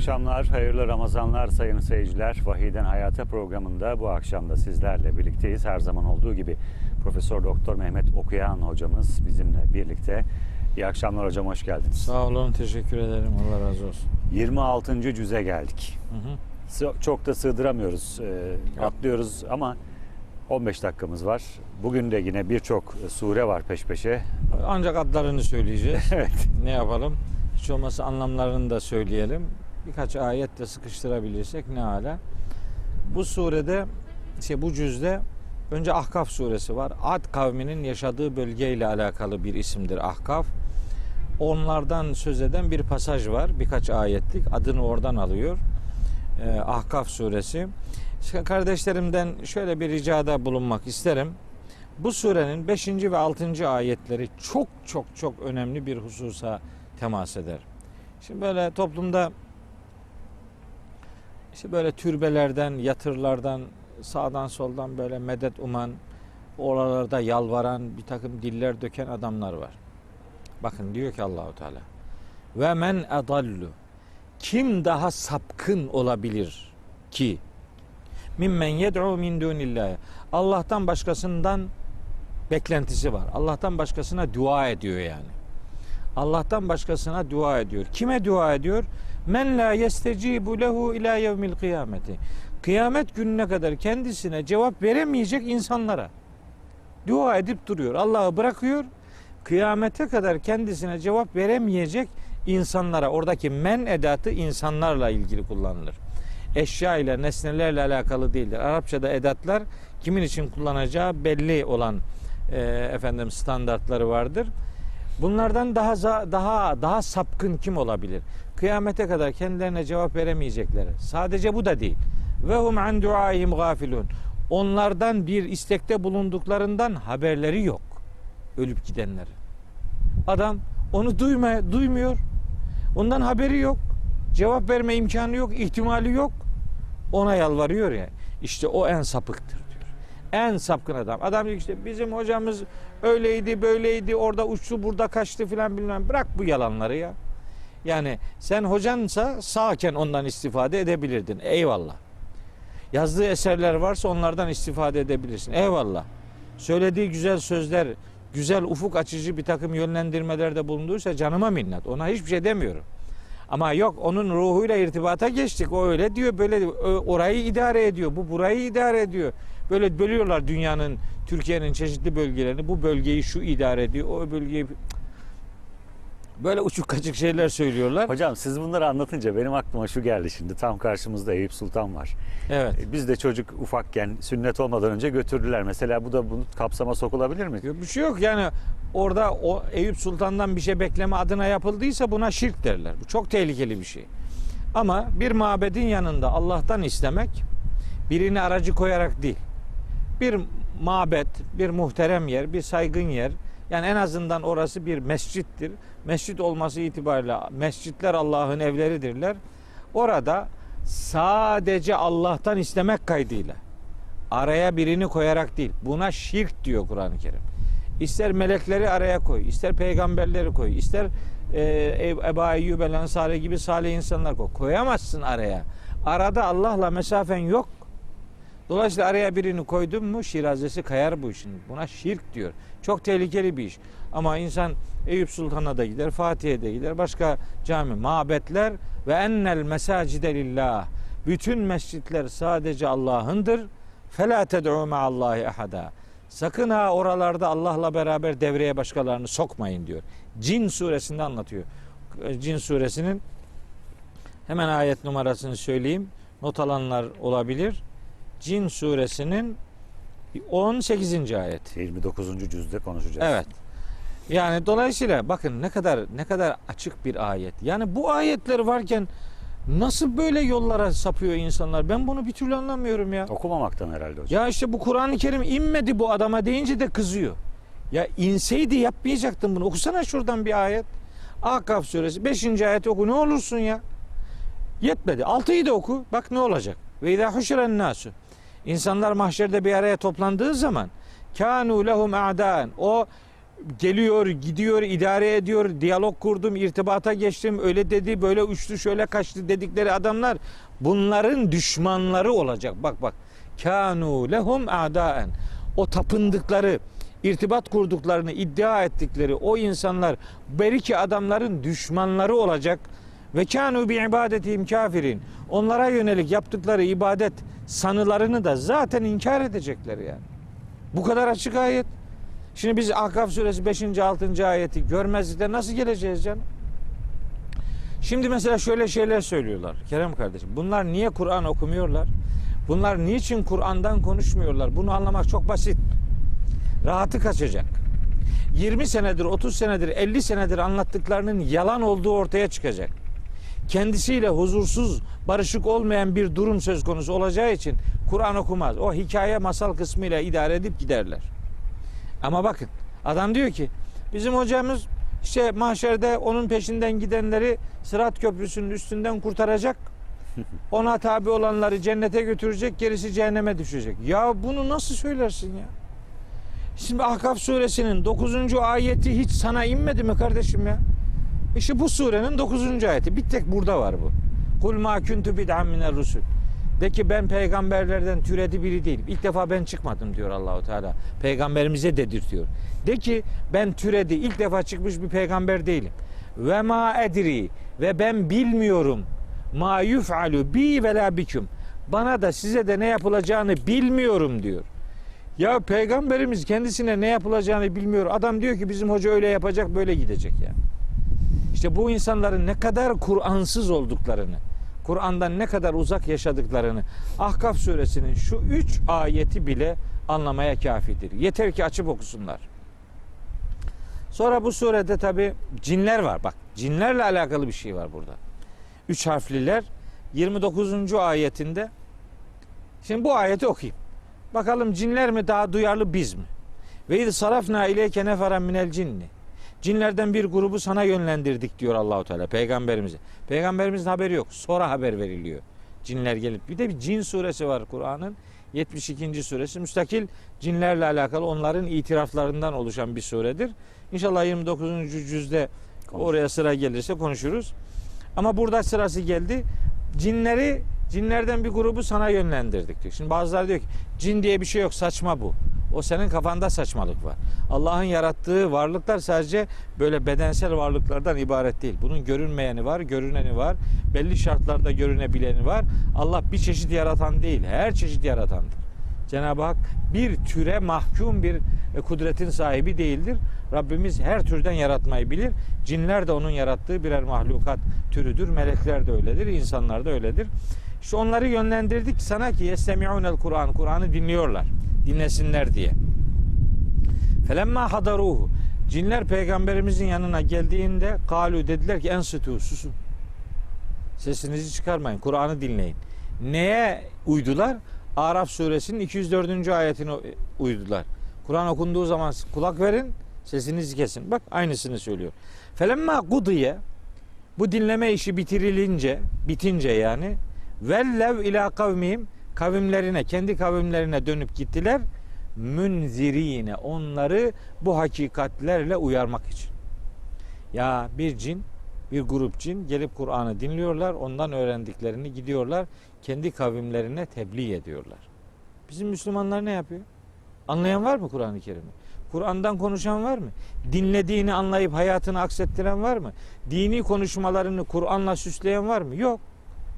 akşamlar, hayırlı Ramazanlar sayın seyirciler. Vahiden Hayata programında bu akşam da sizlerle birlikteyiz. Her zaman olduğu gibi Profesör Doktor Mehmet Okuyan hocamız bizimle birlikte. İyi akşamlar hocam, hoş geldiniz. Sağ olun, teşekkür ederim. Allah razı olsun. 26. cüze geldik. Hı hı. Çok da sığdıramıyoruz, e, atlıyoruz ama 15 dakikamız var. Bugün de yine birçok sure var peş peşe. Ancak adlarını söyleyeceğiz. Evet. ne yapalım? Hiç olmazsa anlamlarını da söyleyelim. Birkaç ayet de sıkıştırabilirsek ne hala. Bu surede, şey bu cüzde önce Ahkaf suresi var. Ad kavminin yaşadığı bölgeyle alakalı bir isimdir Ahkaf. Onlardan söz eden bir pasaj var. Birkaç ayetlik. Adını oradan alıyor. Ee, Ahkaf suresi. Kardeşlerimden şöyle bir ricada bulunmak isterim. Bu surenin 5. ve 6. ayetleri çok çok çok önemli bir hususa temas eder. Şimdi böyle toplumda işte böyle türbelerden, yatırlardan, sağdan soldan böyle medet uman, oralarda yalvaran, bir takım diller döken adamlar var. Bakın diyor ki Allahu Teala. Ve men adallu. Kim daha sapkın olabilir ki? Mimmen yed'u min dunillahi. Allah'tan başkasından beklentisi var. Allah'tan başkasına dua ediyor yani. Allah'tan başkasına dua ediyor. Kime dua ediyor? Men la yestecibu lehu ila yevmil kıyameti. Kıyamet gününe kadar kendisine cevap veremeyecek insanlara dua edip duruyor. Allah'ı bırakıyor. Kıyamete kadar kendisine cevap veremeyecek insanlara oradaki men edatı insanlarla ilgili kullanılır. Eşya ile nesnelerle alakalı değildir. Arapçada edatlar kimin için kullanacağı belli olan e, efendim standartları vardır. Bunlardan daha daha daha sapkın kim olabilir? Kıyamete kadar kendilerine cevap veremeyecekler. Sadece bu da değil. Ve hum an duaihim gafilun. Onlardan bir istekte bulunduklarından haberleri yok. Ölüp gidenleri. Adam onu duyma, duymuyor. Ondan haberi yok. Cevap verme imkanı yok, ihtimali yok. Ona yalvarıyor ya. İşte o en sapıktır. En sapkın adam. Adam diyor işte bizim hocamız öyleydi, böyleydi, orada uçtu, burada kaçtı filan bilmem. Bırak bu yalanları ya. Yani sen hocansa sağken ondan istifade edebilirdin. Eyvallah. Yazdığı eserler varsa onlardan istifade edebilirsin. Eyvallah. Söylediği güzel sözler, güzel ufuk açıcı bir takım yönlendirmelerde bulunduysa canıma minnet. Ona hiçbir şey demiyorum. Ama yok onun ruhuyla irtibata geçtik. O öyle diyor, böyle diyor. Orayı idare ediyor. Bu burayı idare ediyor. Böyle bölüyorlar dünyanın, Türkiye'nin çeşitli bölgelerini. Bu bölgeyi şu idare ediyor, o bölgeyi böyle uçuk kaçık şeyler söylüyorlar. Hocam siz bunları anlatınca benim aklıma şu geldi şimdi. Tam karşımızda Eyüp Sultan var. Evet. E, Biz de çocuk ufakken sünnet olmadan önce götürdüler. Mesela bu da bu kapsama sokulabilir mi? Yok, Bir şey yok yani orada o Eyüp Sultan'dan bir şey bekleme adına yapıldıysa buna şirk derler. Bu çok tehlikeli bir şey. Ama bir mabedin yanında Allah'tan istemek birini aracı koyarak değil. Bir mabet, bir muhterem yer, bir saygın yer. Yani en azından orası bir mescittir. Mescit olması itibariyle mescitler Allah'ın evleridirler. Orada sadece Allah'tan istemek kaydıyla araya birini koyarak değil. Buna şirk diyor Kur'an-ı Kerim. İster melekleri araya koy, ister peygamberleri koy, ister e, Eb- Eba Eyyub el Ensari gibi salih insanlar koy. Koyamazsın araya. Arada Allah'la mesafen yok. Dolayısıyla araya birini koydun mu şirazesi kayar bu işin. Buna şirk diyor. Çok tehlikeli bir iş. Ama insan Eyüp Sultan'a da gider, Fatih'e de gider, başka cami, mabetler ve ennel mesacide lillah. Bütün mescitler sadece Allah'ındır. Fela ted'u ma'allahi ahada. Sakın ha oralarda Allah'la beraber devreye başkalarını sokmayın diyor. Cin suresinde anlatıyor. Cin suresinin hemen ayet numarasını söyleyeyim. Not alanlar olabilir. Cin suresinin 18. ayet. 29. cüzde konuşacağız. Evet. Yani dolayısıyla bakın ne kadar ne kadar açık bir ayet. Yani bu ayetler varken nasıl böyle yollara sapıyor insanlar? Ben bunu bir türlü anlamıyorum ya. Okumamaktan herhalde hocam. Ya işte bu Kur'an-ı Kerim inmedi bu adama deyince de kızıyor. Ya inseydi yapmayacaktın bunu. Okusana şuradan bir ayet. Akaf suresi 5. ayet oku ne olursun ya. Yetmedi. 6'yı da oku. Bak ne olacak. Ve izâ huşiren nasu. İnsanlar mahşerde bir araya toplandığı zaman kânû lehum a'dâen. O geliyor, gidiyor, idare ediyor, diyalog kurdum, irtibata geçtim, öyle dedi, böyle uçtu, şöyle kaçtı dedikleri adamlar bunların düşmanları olacak. Bak bak. Kanu lehum a'daen. O tapındıkları, irtibat kurduklarını iddia ettikleri o insanlar belki adamların düşmanları olacak. Ve kanu bi ibadetihim kafirin. Onlara yönelik yaptıkları ibadet sanılarını da zaten inkar edecekler yani. Bu kadar açık ayet. Şimdi biz Ahkaf suresi 5. 6. ayeti görmezlikte nasıl geleceğiz canım? Şimdi mesela şöyle şeyler söylüyorlar Kerem kardeşim. Bunlar niye Kur'an okumuyorlar? Bunlar niçin Kur'an'dan konuşmuyorlar? Bunu anlamak çok basit. Rahatı kaçacak. 20 senedir, 30 senedir, 50 senedir anlattıklarının yalan olduğu ortaya çıkacak. Kendisiyle huzursuz, barışık olmayan bir durum söz konusu olacağı için Kur'an okumaz. O hikaye masal kısmıyla idare edip giderler. Ama bakın adam diyor ki bizim hocamız işte mahşerde onun peşinden gidenleri Sırat Köprüsü'nün üstünden kurtaracak. Ona tabi olanları cennete götürecek, gerisi cehenneme düşecek. Ya bunu nasıl söylersin ya? Şimdi Ahkaf suresinin 9. ayeti hiç sana inmedi mi kardeşim ya? İşte bu surenin 9. ayeti. Bir tek burada var bu. Kul ma kuntu bid'an minel rusul. De ki ben peygamberlerden türedi biri değilim. İlk defa ben çıkmadım diyor Allahu Teala. Peygamberimize dedirtiyor. De ki ben türedi ilk defa çıkmış bir peygamber değilim. Ve ma edri ve ben bilmiyorum ma yuf'alu bi ve la bikum. Bana da size de ne yapılacağını bilmiyorum diyor. Ya peygamberimiz kendisine ne yapılacağını bilmiyor. Adam diyor ki bizim hoca öyle yapacak böyle gidecek yani. İşte bu insanların ne kadar Kur'ansız olduklarını, Kur'an'dan ne kadar uzak yaşadıklarını Ahkaf suresinin şu üç ayeti bile anlamaya kafidir. Yeter ki açıp okusunlar. Sonra bu surede tabi cinler var. Bak cinlerle alakalı bir şey var burada. Üç harfliler 29. ayetinde Şimdi bu ayeti okuyayım. Bakalım cinler mi daha duyarlı biz mi? Ve iz sarafna ileyke neferen minel cinni. Cinlerden bir grubu sana yönlendirdik diyor Allahu Teala peygamberimize. Peygamberimizin haberi yok. Sonra haber veriliyor. Cinler gelip bir de bir cin suresi var Kur'an'ın 72. suresi müstakil cinlerle alakalı onların itiraflarından oluşan bir suredir. İnşallah 29. cüzde oraya sıra gelirse konuşuruz. Ama burada sırası geldi. Cinleri cinlerden bir grubu sana yönlendirdik diyor. Şimdi bazıları diyor ki cin diye bir şey yok saçma bu. O senin kafanda saçmalık var. Allah'ın yarattığı varlıklar sadece böyle bedensel varlıklardan ibaret değil. Bunun görünmeyeni var, görüneni var. Belli şartlarda görünebileni var. Allah bir çeşit yaratan değil, her çeşit yaratandır. Cenab-ı Hak bir türe mahkum bir e, kudretin sahibi değildir. Rabbimiz her türden yaratmayı bilir. Cinler de onun yarattığı birer mahlukat türüdür. Melekler de öyledir, insanlar da öyledir. İşte onları yönlendirdik sana ki yestemi'unel Kur'an. Kur'an'ı dinliyorlar. Dinlesinler diye. Felemma hadaruhu. Cinler peygamberimizin yanına geldiğinde kalu dediler ki ensitu susun. Sesinizi çıkarmayın. Kur'an'ı dinleyin. Neye uydular? Araf suresinin 204. ayetine uydular. Kur'an okunduğu zaman kulak verin, sesinizi kesin. Bak aynısını söylüyor. Felemma kudiye bu dinleme işi bitirilince, bitince yani vellev ila kavmihim kavimlerine, kendi kavimlerine dönüp gittiler. Münzirine onları bu hakikatlerle uyarmak için. Ya bir cin, bir grup cin gelip Kur'an'ı dinliyorlar, ondan öğrendiklerini gidiyorlar, kendi kavimlerine tebliğ ediyorlar. Bizim Müslümanlar ne yapıyor? Anlayan var mı Kur'an-ı Kerim'i? Kur'an'dan konuşan var mı? Dinlediğini anlayıp hayatını aksettiren var mı? Dini konuşmalarını Kur'an'la süsleyen var mı? Yok.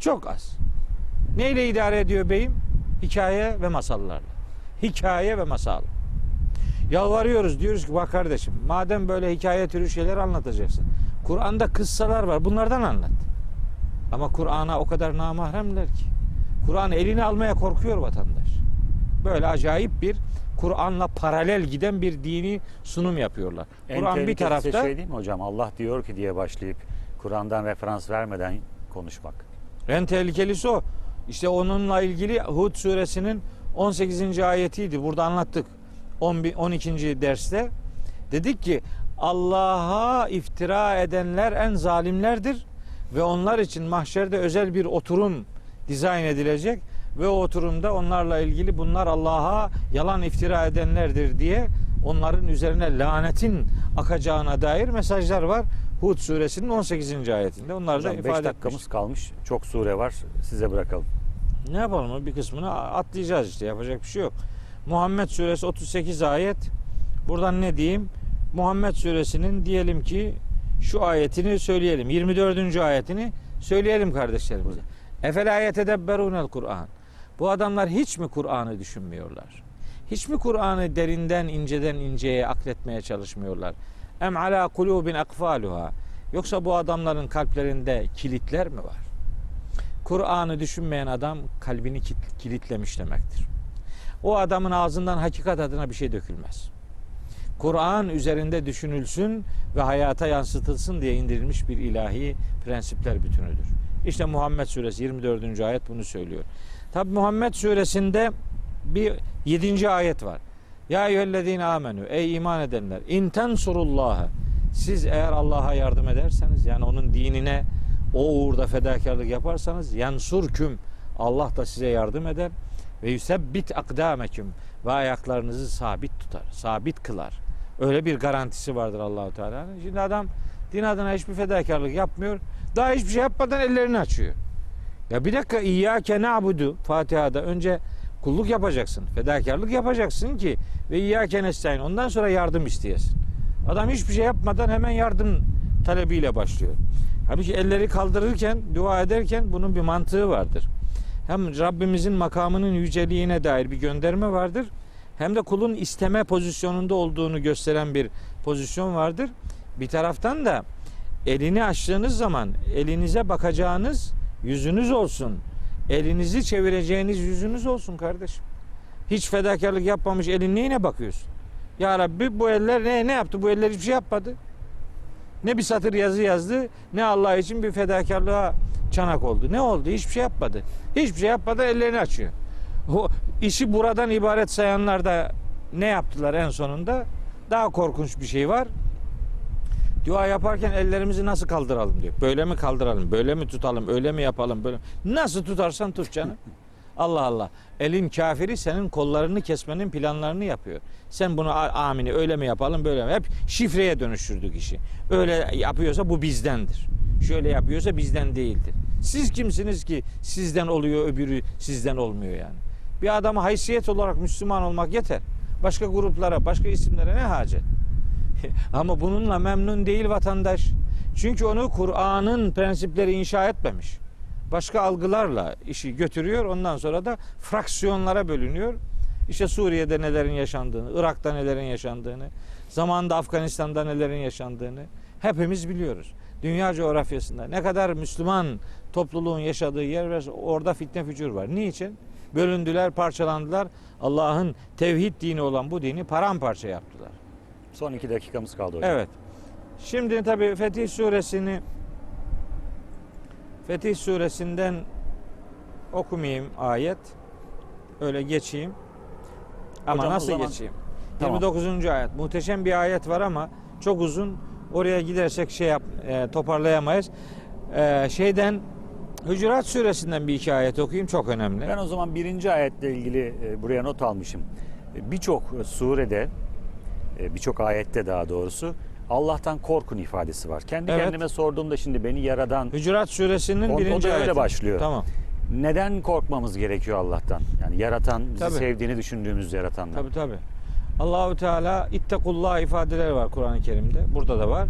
Çok az. Neyle idare ediyor beyim? Hikaye ve masallarla. Hikaye ve masal. Yalvarıyoruz diyoruz ki bak kardeşim madem böyle hikaye türü şeyler anlatacaksın. Kur'an'da kıssalar var bunlardan anlat. Ama Kur'an'a o kadar namahremler ki. Kur'an eline almaya korkuyor vatandaş. Böyle acayip bir Kur'an'la paralel giden bir dini sunum yapıyorlar. Kur'an bir tarafta şey değil mi hocam? Allah diyor ki diye başlayıp Kur'an'dan referans vermeden konuşmak. En tehlikelisi o. İşte onunla ilgili Hud suresinin 18. ayetiydi. Burada anlattık. 11 12. derste. Dedik ki Allah'a iftira edenler en zalimlerdir ve onlar için mahşerde özel bir oturum dizayn edilecek ve o oturumda onlarla ilgili bunlar Allah'a yalan iftira edenlerdir diye onların üzerine lanetin akacağına dair mesajlar var. Hud suresinin 18. ayetinde. Onları da Hocam 5 ifade dakikamız etmiş. kalmış. Çok sure var. Size bırakalım. Ne yapalım bir kısmını atlayacağız işte yapacak bir şey yok. Muhammed suresi 38 ayet. Buradan ne diyeyim? Muhammed suresinin diyelim ki şu ayetini söyleyelim. 24. ayetini söyleyelim kardeşlerimize. Efel ayet edebberunel Kur'an. Bu adamlar hiç mi Kur'an'ı düşünmüyorlar? Hiç mi Kur'an'ı derinden inceden inceye akletmeye çalışmıyorlar? Em ala kulubin akfaluha. Yoksa bu adamların kalplerinde kilitler mi var? Kur'an'ı düşünmeyen adam kalbini kilitlemiş demektir. O adamın ağzından hakikat adına bir şey dökülmez. Kur'an üzerinde düşünülsün ve hayata yansıtılsın diye indirilmiş bir ilahi prensipler bütünüdür. İşte Muhammed suresi 24. ayet bunu söylüyor. Tabi Muhammed suresinde bir 7. ayet var. Ya eyyühellezine amenü ey iman edenler in tensurullaha siz eğer Allah'a yardım ederseniz yani onun dinine o uğurda fedakarlık yaparsanız yansurküm Allah da size yardım eder ve yusebbit akdameküm ve ayaklarınızı sabit tutar, sabit kılar. Öyle bir garantisi vardır Allahu Teala'nın. Şimdi adam din adına hiçbir fedakarlık yapmıyor. Daha hiçbir şey yapmadan ellerini açıyor. Ya bir dakika İyyâke na'budu Fatiha'da önce kulluk yapacaksın. Fedakarlık yapacaksın ki ve İyyâke nestaîn. Ondan sonra yardım isteyesin. Adam hiçbir şey yapmadan hemen yardım talebiyle başlıyor. Halbuki elleri kaldırırken, dua ederken bunun bir mantığı vardır. Hem Rabbimizin makamının yüceliğine dair bir gönderme vardır. Hem de kulun isteme pozisyonunda olduğunu gösteren bir pozisyon vardır. Bir taraftan da elini açtığınız zaman elinize bakacağınız yüzünüz olsun. Elinizi çevireceğiniz yüzünüz olsun kardeşim. Hiç fedakarlık yapmamış elin neyine bakıyorsun? Ya Rabbi bu eller ne, ne yaptı? Bu eller hiçbir şey yapmadı. Ne bir satır yazı yazdı ne Allah için bir fedakarlığa çanak oldu. Ne oldu? Hiçbir şey yapmadı. Hiçbir şey yapmadan ellerini açıyor. O işi buradan ibaret sayanlar da ne yaptılar en sonunda? Daha korkunç bir şey var. Dua yaparken ellerimizi nasıl kaldıralım diyor. Böyle mi kaldıralım, böyle mi tutalım, öyle mi yapalım, böyle Nasıl tutarsan tut canım. Allah Allah. Elin kafiri senin kollarını kesmenin planlarını yapıyor. Sen bunu "A- amini öyle mi yapalım böyle mi? Hep şifreye dönüştürdük işi. Öyle yapıyorsa bu bizdendir. Şöyle yapıyorsa bizden değildir. Siz kimsiniz ki sizden oluyor öbürü sizden olmuyor yani. Bir adama haysiyet olarak Müslüman olmak yeter. Başka gruplara, başka isimlere ne hacet? Ama bununla memnun değil vatandaş. Çünkü onu Kur'an'ın prensipleri inşa etmemiş. Başka algılarla işi götürüyor. Ondan sonra da fraksiyonlara bölünüyor. İşte Suriye'de nelerin yaşandığını, Irak'ta nelerin yaşandığını, zamanında Afganistan'da nelerin yaşandığını hepimiz biliyoruz. Dünya coğrafyasında ne kadar Müslüman topluluğun yaşadığı yer var, orada fitne fücur var. Niçin? Bölündüler, parçalandılar. Allah'ın tevhid dini olan bu dini paramparça yaptılar. Son iki dakikamız kaldı hocam. Evet. Şimdi tabi Fetih suresini Fetih suresinden okumayayım ayet. Öyle geçeyim. Ama Hocam nasıl zaman- geçeyim? Tamam. 29. ayet. Muhteşem bir ayet var ama çok uzun. Oraya gidersek şey yap, e, toparlayamayız. E, şeyden Hucurat suresinden bir iki ayet okuyayım çok önemli. Ben o zaman birinci ayetle ilgili e, buraya not almışım. E, Birçok surede, e, birçok ayette daha doğrusu Allah'tan korkun ifadesi var. Kendi Evet. kendime sorduğumda şimdi beni yaradan Hucurat suresinin O- o birinci da öyle ayeti. başlıyor. Tamam. neden korkmamız gerekiyor Allah'tan? Yani yaratan, bizi Tabii. sevdiğini düşündüğümüz yaratandan. Tabi tabi. Allahu Teala ittekullah ifadeleri var Kur'an-ı Kerim'de. Burada da var.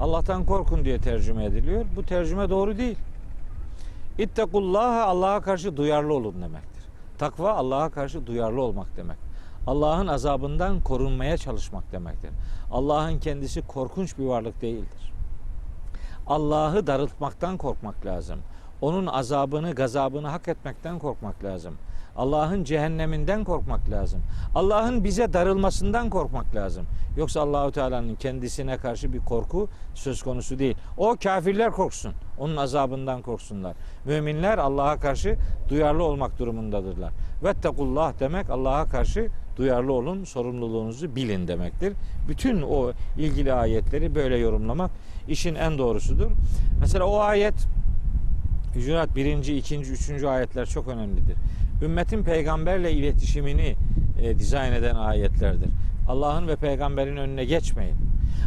Allah'tan korkun diye tercüme ediliyor. Bu tercüme doğru değil. İttekullaha Allah'a karşı duyarlı olun demektir. Takva Allah'a karşı duyarlı olmak demek. Allah'ın azabından korunmaya çalışmak demektir. Allah'ın kendisi korkunç bir varlık değildir. Allah'ı darıltmaktan korkmak lazım. Onun azabını, gazabını hak etmekten korkmak lazım. Allah'ın cehenneminden korkmak lazım. Allah'ın bize darılmasından korkmak lazım. Yoksa Allahu Teala'nın kendisine karşı bir korku söz konusu değil. O kafirler korksun. Onun azabından korksunlar. Müminler Allah'a karşı duyarlı olmak durumundadırlar. Vettekullah demek Allah'a karşı duyarlı olun, sorumluluğunuzu bilin demektir. Bütün o ilgili ayetleri böyle yorumlamak işin en doğrusudur. Mesela o ayet Hücurat 1. 2. 3. ayetler çok önemlidir. Ümmetin peygamberle iletişimini e, dizayn eden ayetlerdir. Allah'ın ve peygamberin önüne geçmeyin.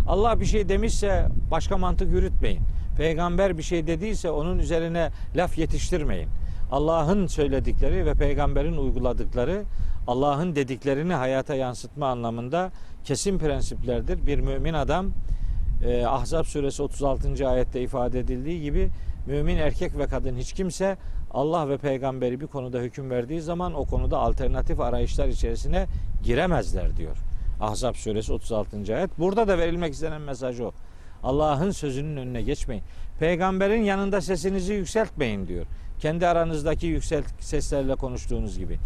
Allah bir şey demişse başka mantık yürütmeyin. Peygamber bir şey dediyse onun üzerine laf yetiştirmeyin. Allah'ın söyledikleri ve peygamberin uyguladıkları Allah'ın dediklerini hayata yansıtma anlamında kesin prensiplerdir. Bir mümin adam e, Ahzab suresi 36. ayette ifade edildiği gibi mümin erkek ve kadın hiç kimse Allah ve peygamberi bir konuda hüküm verdiği zaman o konuda alternatif arayışlar içerisine giremezler diyor. Ahzab suresi 36. ayet. Burada da verilmek istenen mesaj o. Allah'ın sözünün önüne geçmeyin. Peygamberin yanında sesinizi yükseltmeyin diyor. Kendi aranızdaki yüksek seslerle konuştuğunuz gibi.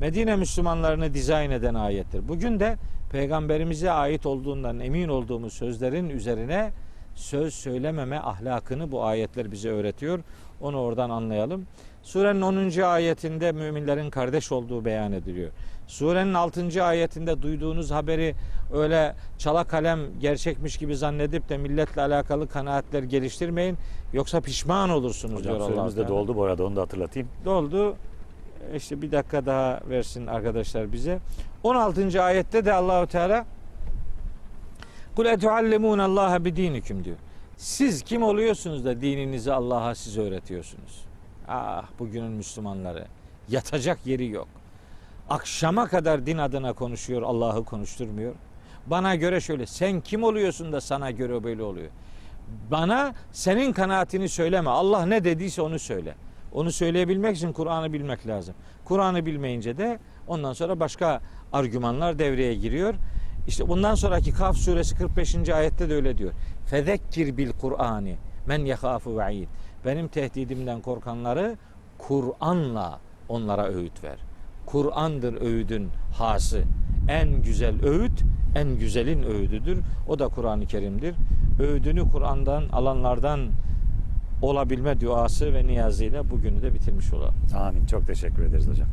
Medine Müslümanlarını dizayn eden ayettir. Bugün de peygamberimize ait olduğundan emin olduğumuz sözlerin üzerine söz söylememe ahlakını bu ayetler bize öğretiyor. Onu oradan anlayalım. Surenin 10. ayetinde müminlerin kardeş olduğu beyan ediliyor. Surenin 6. ayetinde duyduğunuz haberi öyle çala kalem gerçekmiş gibi zannedip de milletle alakalı kanaatler geliştirmeyin. Yoksa pişman olursunuz Hocam diyor Allah. süremiz de doldu bu arada onu da hatırlatayım. Doldu. İşte bir dakika daha versin arkadaşlar bize. 16. ayette de Allahu Teala Kul etuallimun Allah'a bidinikum diyor. Siz kim oluyorsunuz da dininizi Allah'a siz öğretiyorsunuz? Ah bugünün Müslümanları yatacak yeri yok. Akşama kadar din adına konuşuyor, Allah'ı konuşturmuyor. Bana göre şöyle, sen kim oluyorsun da sana göre böyle oluyor. Bana senin kanaatini söyleme. Allah ne dediyse onu söyle. Onu söyleyebilmek için Kur'an'ı bilmek lazım. Kur'an'ı bilmeyince de ondan sonra başka argümanlar devreye giriyor. İşte bundan sonraki Kaf suresi 45. ayette de öyle diyor. Fezekkir bil Kur'ani men yehafu ve'id. Benim tehdidimden korkanları Kur'an'la onlara öğüt ver. Kur'an'dır öğüdün hası. En güzel öğüt, en güzelin öğüdüdür. O da Kur'an-ı Kerim'dir. Öğüdünü Kur'an'dan alanlardan olabilme duası ve niyazıyla bugünü de bitirmiş olalım. Amin. Çok teşekkür ederiz hocam.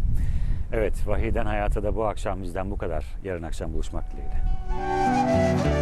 Evet, Vahiden Hayata da bu akşam bizden bu kadar. Yarın akşam buluşmak dileğiyle.